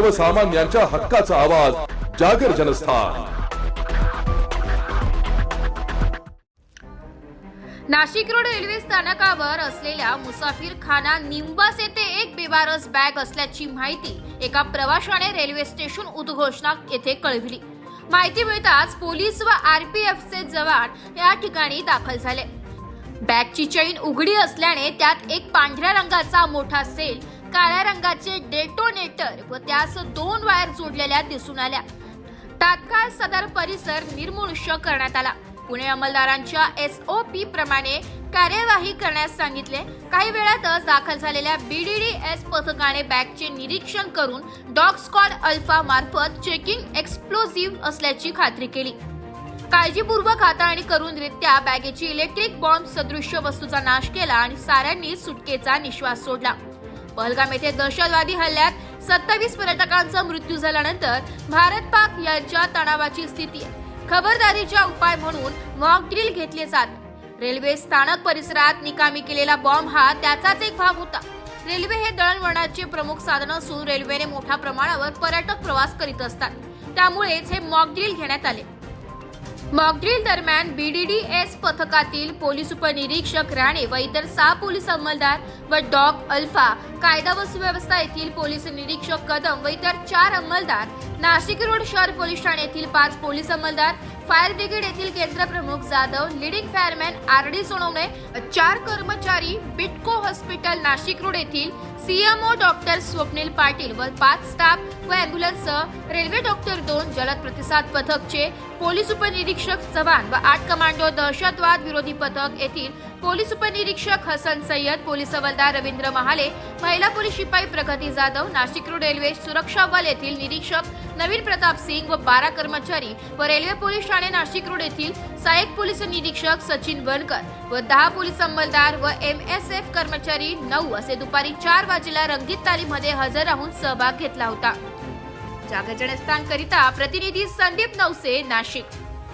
सर्वसामान्यांच्या हक्काचा आवाज जागर जनस्थान. नाशिक रोड रेल्वे स्थानकावर असलेल्या मुसाफिर खाना निंबास येथे एक बेवारस बॅग असल्याची माहिती एका प्रवाशाने रेल्वे स्टेशन उद्घोषणा येथे कळविली. माहिती मिळताच पोलीस व आरपीएफचे जवान या ठिकाणी दाखल झाले. बॅगची चैन उघडी असल्याने त्यात एक पांढऱ्या रंगाचा मोठा सेल काळ्या रंगाचे डेटोनेटर व त्यास दोन वायर जोडलेल्या दिसून आल्या. तात्काळ सदर परिसर निर्मनुष्य करण्यात आला. पुणे अंमलदारांच्या एस ओ पी प्रमाणे कार्यवाही करण्यास सांगितले. काही वेळातच दाखल झालेल्या बीडीडी एस पथकाने बॅगचे निरीक्षण करून डॉग स्कॉड अल्फा मार्फत चेकिंग एक्सप्लोसिव्ह असल्याची खात्री केली. काळजीपूर्वक हाताळणी करून रित्या बॅगेची इलेक्ट्रिक बॉम्ब सदृश्य वस्तूचा नाश केला आणि साऱ्यांनी सुटकेचा निश्वास सोडला. पहलगाम येथे दहशतवादी हल्ल्यात सत्तावीस पर्यटकांचा मृत्यू झाल्यानंतर भारत पाक यांच्या तणावाची स्थिती खबरदारीचा उपाय म्हणून मॉक ड्रिल घेतले जात रेल्वे स्थानक परिसरात निकामी केलेला बॉम्ब हा त्याचाच एक भाग होता. रेल्वे हे दळणवळणाचे प्रमुख साधन असून रेल्वेने मोठ्या प्रमाणावर पर्यटक प्रवास करीत असतात. त्यामुळेच हे मॉक ड्रिल घेण्यात आले. मॉकड्रिल दरम्यान बीडीडी एस पथकातील पोलीस उपनिरीक्षक राणे व इतर सहा पोलीस अंमलदार व डॉग अल्फा कायदा व सुव्यवस्था येथील पोलीस निरीक्षक कदम व इतर चार अंमलदार नाशिक रोड शहर पोलीस ठाणे येथील पाच पोलीस अंमलदार फायर ब्रिगेड येथील केंद्र प्रमुख Jadhav leading fireman R D Sonawane चार कर्मचारी बिटको हॉस्पिटल नाशिक रोड येथील सीएमओ डॉक्टर स्वप्नील पाटील व पाच स्टाफ व अँब्युलन्ससह रेल्वे डॉक्टर दोन जलद प्रतिसाद पथकचे पोलीस उपनिरीक्षक चव्हाण व आठ कमांडो दहशतवाद विरोधी पथक येथील पोलीस उपनिरीक्षक हसन सय्यद पोलीस हवालदार रवींद्र महाले महिला पोलीस शिपाई प्रगती जाधव नाशिक रोड रेल्वे सुरक्षा बल येथील निरीक्षक नवीन प्रताप सिंग व बारा कर्मचारी व रेल्वे पोलीस ठाणे नाशिक रोड येथील सहाय्यक पोलीस निरीक्षक सचिन बनकर व दहा पोलीस अंमलदार व एम एस एफ कर्मचारी नऊ असे दुपारी चार वाजेला रंगीत तालीमध्ये हजर राहून सहभाग घेतला होता. जागरण स्थानकरिता प्रतिनिधी संदीप नवसे नाशिक.